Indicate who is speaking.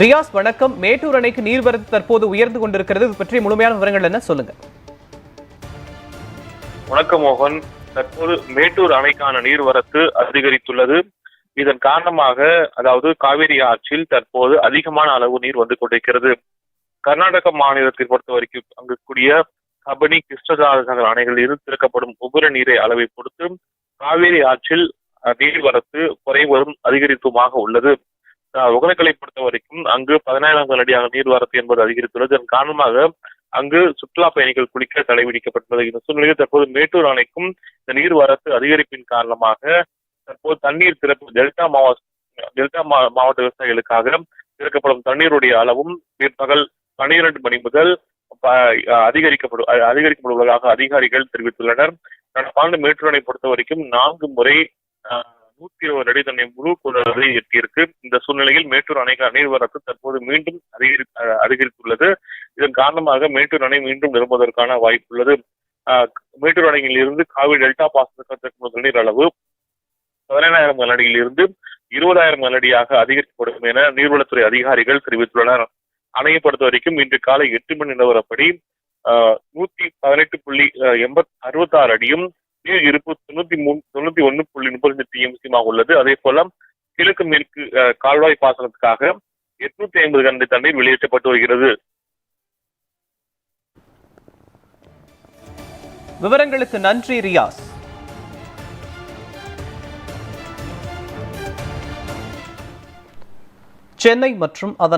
Speaker 1: ரியாஸ் வணக்கம். மேட்டூர் அணைக்கு நீர்வரத்து தற்போது உயர்ந்து கொண்டிருக்கிறது. இது பற்றி முழுமையான விவரங்கள் என்ன? சொல்லுங்க.
Speaker 2: வணக்கம் மோகன். தற்போது மேட்டூர் அணைக்கான நீர்வரத்து அதிகரித்துள்ளது. இதன் காரணமாக அதாவது காவிரி ஆற்றில் தற்போது அதிகமான அளவு நீர் வந்து கொண்டிருக்கிறது. கர்நாடக மாநிலத்தை பொறுத்த வரைக்கும் அங்கு கூடிய கபனி கிருஷ்ணராஜநகர் அணைகளில் இருந்து திறக்கப்படும் உபரி நீரை அளவை பொறுத்து காவிரி ஆற்றில் நீர்வரத்து குறைவரும் அதிகரித்துமாக உள்ளது. ஒகனக்கலை பொறுத்த வரைக்கும் அங்கு பதினாயிரம் அடியாக நீர்வரத்து என்பது அதிகரித்துள்ளது. இதன் காரணமாக அங்கு சுற்றுலா பயணிகள் குளிக்க தடை விதிக்கப்பட்டுள்ளது. இந்த சூழ்நிலையில் தற்போது மேட்டூர் அணைக்கும் இந்த நீர்வரத்து அதிகரிப்பின் காரணமாக தற்போது தண்ணீர் திறப்பு டெல்டா மாவட்ட டெல்டா மா- மாவட்ட விவசாயிகளுக்காக திறக்கப்படும் தண்ணீருடைய அளவும் பிற்பகல் பன்னிரண்டு மணி முதல் ப- அதிகரிக்கப்படும் அதிகரிக்கப்படுவதாக அதிகாரிகள் தெரிவித்துள்ளனர். கடந்த ஆண்டு மேட்டூர் அணை பொறுத்த வரைக்கும் நான்கு முறை நூத்தி இருபது அடி தன்னை முழு கொள்ளளவை எட்டியிருக்கு. இந்த சூழ்நிலையில் மேட்டூர் அணைக்கு நீர்வரத்து தற்போது மீண்டும் அதிகரி அதிகரித்துள்ளது. இதன் காரணமாக மேட்டூர் அணை மீண்டும் நிரம்புவதற்கான வாய்ப்புள்ளது. மேட்டூர் அணையில் இருந்து காவிரி டெல்டா பாசனத்திற்கு தண்ணீர் அளவு பதினேழாயிரம் கனடியில் இருந்து இருபதாயிரம் கனடியாக அதிகரிக்கப்படும் என நீர்வளத்துறை அதிகாரிகள் தெரிவித்துள்ளனர். அணையை பொறுத்த வரைக்கும் இன்று காலை எட்டு மணி நிலவரப்படி ஆஹ் நூத்தி பதினெட்டு புள்ளி எண்பத் அறுபத்தாறு அடியும் இருப்பு தொண்ணூத்தி மூணு தொண்ணூத்தி ஒன்னு புள்ளி முப்பத்தி டிஎம்சியாக உள்ளது. அதே போல கிழக்கு மேற்கு கால்வாய் பாசனத்துக்காக எட்நூத்தி ஐம்பது கனடி தண்ணீர் வெளியேற்றப்பட்டு வருகிறது.
Speaker 1: விவரங்களுக்கு நன்றி ரியாஸ். சென்னை மற்றும் அதன்